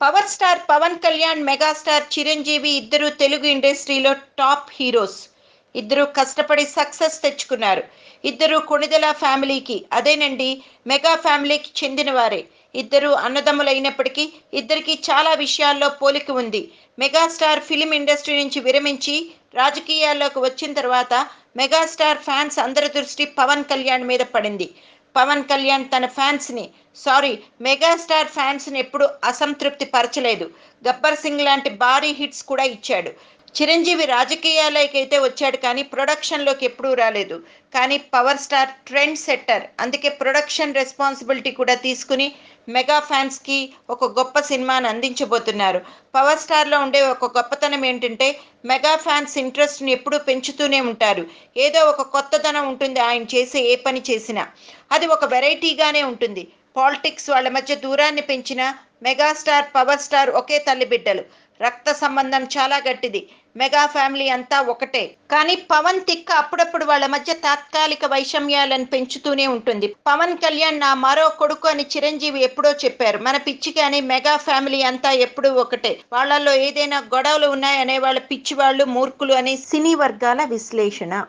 Power star Pawan Kalyan megastar Chiranjeevi ఇద్దరు తెలుగు ఇండస్ట్రీలో top heroes. ఇద్దరు కష్టపడి సక్సెస్ తెచ్చుకున్నారు. ఇద్దరు కొణిదల ఫ్యామిలీకి అదేనండి మెగా ఫ్యామిలీకి చెందినవారే. ఇద్దరు అన్నదమ్ములైనప్పటికీ ఇద్దరికి చాలా విషయాల్లో పోలిక ఉంది. మెగాస్టార్ ఫిలిం ఇండస్ట్రీ నుంచి విరమించి రాజకీయాల్లోకి వచ్చిన తర్వాత మెగాస్టార్ ఫ్యాన్స్ అందరి దృష్టి పవన్ కళ్యాణ్ మీద పడింది. పవన్ కళ్యాణ్ తన ఫ్యాన్స్ని సారీ మెగాస్టార్ ఫ్యాన్స్ని ఎప్పుడు అసంతృప్తి పరచలేదు గబ్బర్ సింగ్ లాంటి భారీ హిట్స్ కూడా ఇచ్చాడు. చిరంజీవి రాజకీయాలకైతే అయితే వచ్చాడు కానీ ప్రొడక్షన్లోకి ఎప్పుడూ రాలేదు. కానీ పవర్ స్టార్ ట్రెండ్ సెట్టర్ అందుకే ప్రొడక్షన్ రెస్పాన్సిబిలిటీ కూడా తీసుకుని మెగా ఫ్యాన్స్కి ఒక గొప్ప సినిమాను అందించబోతున్నారు. పవర్ స్టార్లో ఉండే ఒక గొప్పతనం ఏంటంటే మెగా ఫ్యాన్స్ ఇంట్రెస్ట్ని ఎప్పుడూ పెంచుతూనే ఉంటారు. ఏదో ఒక కొత్తదనం ఉంటుంది ఆయన చేసే ఏ పని చేసినా. అది ఒక వెరైటీగానే ఉంటుంది. పాలిటిక్స్ వాళ్ళ మధ్య దూరాన్ని పెంచిన మెగాస్టార్ పవర్ స్టార్ ఒకే తల్లి బిడ్డలు. రక్త సంబంధం చాలా గట్టిది. మెగా ఫ్యామిలీ అంతా ఒకటే. కానీ పవన్ తిక్క అప్పుడప్పుడు వాళ్ళ మధ్య తాత్కాలిక వైషమ్యాలను పెంచుతూనే ఉంటుంది. పవన్ కళ్యాణ్ నా మరో కొడుకు అని చిరంజీవి ఎప్పుడో చెప్పారు. మన పిచ్చి కానీ మెగా ఫ్యామిలీ అంతా ఎప్పుడూ ఒకటే. వాళ్ళల్లో ఏదైనా గొడవలు ఉన్నాయనే వాళ్ళ పిచ్చి వాళ్ళు మూర్ఖులు అనే సినీ వర్గాల విశ్లేషణ.